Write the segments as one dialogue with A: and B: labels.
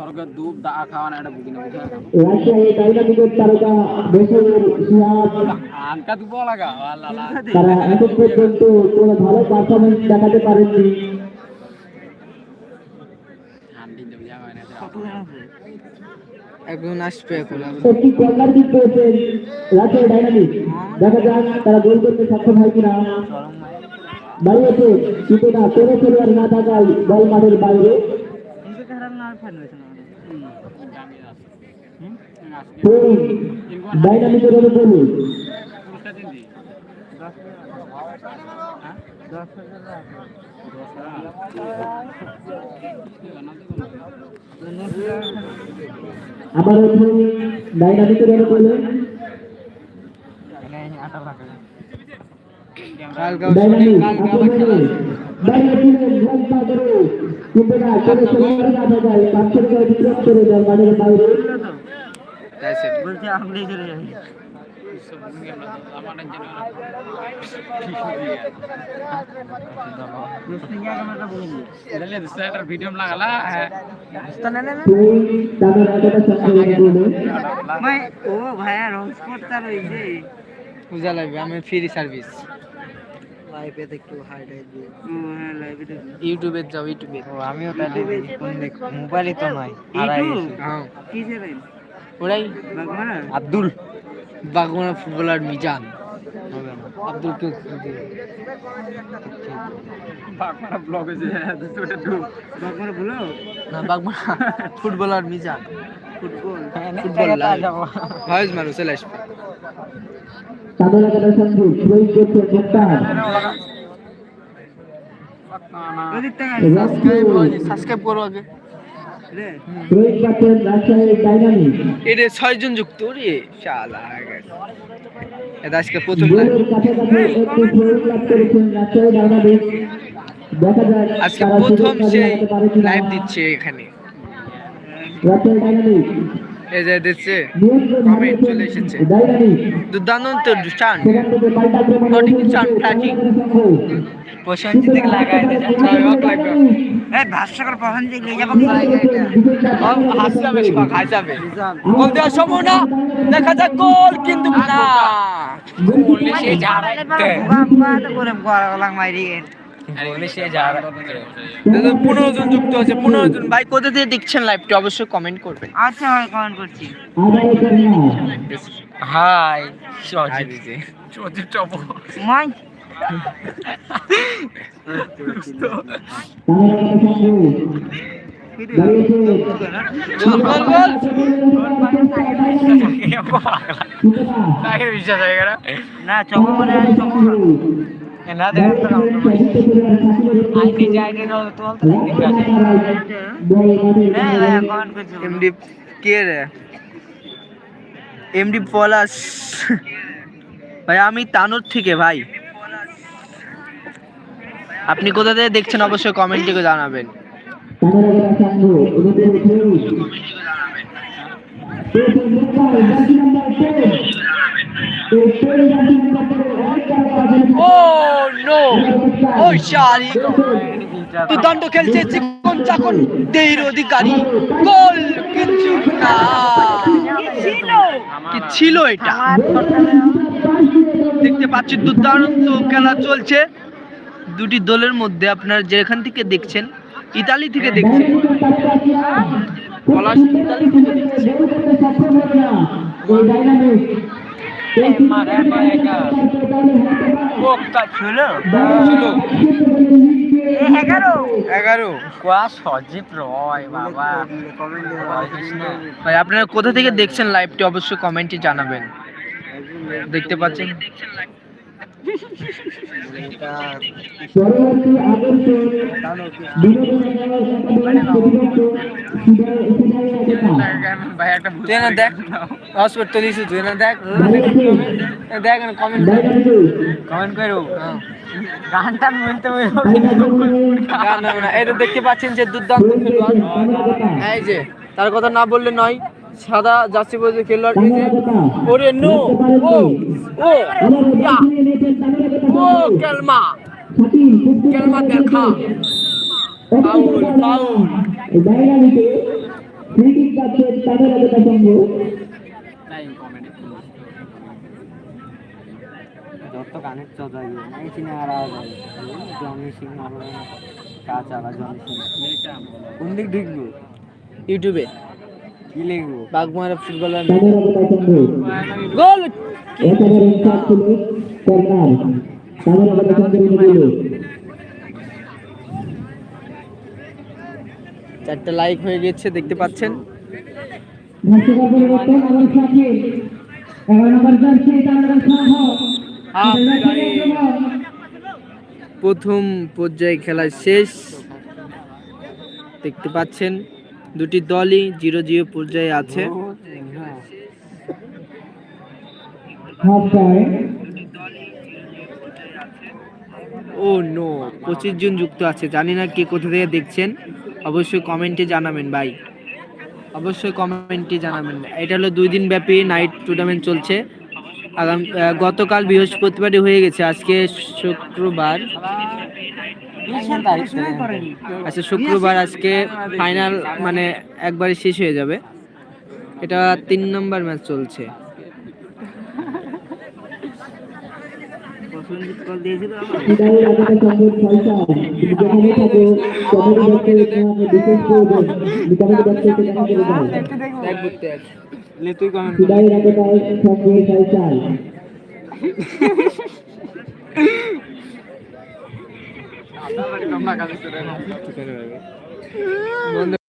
A: পর্যন্ত নিজেদের বেরি করতে পারছেন না সিয়াজ তারা এখন পর্যন্ত কোনো ভালো পারফরমেন্স দেখাতে পারেননি
B: এখন আসবে এখন
A: একটি কর্নার কিক পেয়েছেন রাজশাহী ডাইনামিক দেখা যাক তারা গোল করতে সক্ষম হয় কিনা। দাঁড়িয়েছে কিন্তু না কোনো খেলোয়াড় না থাকায় বল মাঠের বাইরে। ডাইনামিকের অনুকূলে আবারও ফোন ডাইনামিকের অনুকূলে ডাইনামিক আক্রমণে
C: ভিডিও লাগালা
D: ও ভাইয়া রোজ করতে রয়েছে
B: পূজা লাগবে আমি ফ্রি সার্ভিস
D: লাইভে একটু হাই দিয়ে। হ্যাঁ লাইভে
B: ইউটিউবে যাও ইউটিউবে।
D: ও আমিও দেখ মোবাইলই তো নয় হারাই গেছে।
B: হ্যাঁ।
D: কি
B: ওরাই?
D: বাগমারা?
B: আব্দুল। বাগমারা ফুটবলার মিজান। আব্দুল কে
C: বাগমারা ব্লগ দুটো ডুব
D: বাগমারা ভুলো
B: না Bagmara footballer Mizan.
D: Football.
B: Football house মারো চলে আসবে
A: তাদের এতটা সঙ্গে শহীদ করছে মুক্তার
B: সাবস্ক্রাইব সাবস্ক্রাইব করো আগে।
D: রে
A: শহীদ পাচ্ছেন রাজশাহী ডাইনামিক।
B: এটা ছয়জন যুক্ত রে শালা এটা আজকে প্রথম আজকে প্রথম সে লাইভ দিচ্ছে এখানে। এই যে Comment
A: হারিয়েছেন
B: চলে এসেছে। দুর্দান্ত স্টান
A: সেখান থেকে পাল্টা আক্রমণ
B: Shooting
A: এসেছে
B: shot, tracking.
A: তামিলনাড়ু সংঘ।
D: প্রশান্তি থেকে লাগাই দে। এই ভাস্কর প্রশান্তি নিয়ে যাব
B: হাসবে হাসবে গোল দেওয়ার সম্ভব না দেখা যাক গোল কিন্তু না
D: করে গলাং মারি
B: পনেরো জন যুক্ত আছে পনেরো জন। ভাই কোথা থেকে দেখছেন লাইভটি অবশ্যই কমেন্ট করবেন
D: আচ্ছা ভাই কমেন্ট করছি।
B: হাই
C: হয়ে
D: না বলে আর চমক না।
C: তো ঠিক আছে
D: হ্যাঁ ভাই কমেন্ট করছি
B: এমডি কে রে এমডি পলাশ ভাই আমি তানোর থেকে ভাই আপনি কোথা থেকে দেখছেন অবশ্যই কমেন্টে জানাবেন
A: সংঘ এদিকে শহীদ পেয়েছেন মুক্তার জার্সি নাম্বার 10 এই শহীদ জার্সি নাম্বার 10 অনেক তারকা আছেন
B: ও নো ও দুর্দান্ত খেলছে চিকন চাকন দেহির অধিকারী। গোল কিছু না। কি ছিল এটা? দেখতে পাচ্ছি দুর্দান্ত খেলা চলছে। দুটি দলের মধ্যে আপনার যেখান থেকে দেখছেন ইতালি থেকে দেখছেন। পলাশ ইতালি থেকে দেখছেন। আপনারা কোথা থেকে দেখছেন লাইভটি অবশ্যই কমেন্টে জানাবেন। দেখতে পাচ্ছেন?
C: পরবর্তী
B: দেখ হসপিটাল তো তুই না দেখ। দেখ কমেন্ট কমেন্ট করো। গানটা বলতে গান হবে না এই দেখতে পাচ্ছেন যে দুর্দান্ত খেলোয়াড়। এই যে তার কথা না বললে নয়। সাদা জার্সি পরে খেলোয়াড় ওরে নো ও ও ইয়া। ও কেলমা। কেলমা দেখা। Foul foul.
D: যত গানের চদা গিয়ে নাই চিনে আর জনি সিং কাঁচা বা জনি সিং। কোন দিক ঢুকবো?
B: ইউটিউবে।
D: কি লিখব
B: বাগমারা ফুটবলার গোল!
C: একেবারে ইনসাফ ছিল কর্নার তাদের আগে সঙ্গে দিল।
B: চারটা লাইক হয়ে গেছে দেখতে পাচ্ছেন। প্রথম পর্যায়ে খেলা শেষ। দেখতে পাচ্ছেন। দুটি দলই জিরো জিরো পর্যায়ে আছে। ও নো পঁচিশ জন যুক্ত আছে। জানি না কে কোথা থেকে দেখছেন। অবশ্যই কমেন্টে জানাবেন ভাই। অবশ্যই কমেন্টে জানাবেন। এটা হলো দুই দিন ব্যাপী নাইট টুর্নামেন্ট চলছে। আগাম গতকাল বৃহস্পতিবারই হয়ে গেছে। আজকে শুক্রবার। আচ্ছা শুক্রবার আজকে ফাইনাল মানে একবারে শেষ হয়ে যাবে। এটা তিন নম্বর ম্যাচ চলছে।
D: তুই কমেন্ট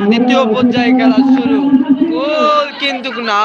B: দ্বিতীয় পর্যায়ে খেলা শুরু। গোল কিন্তু না।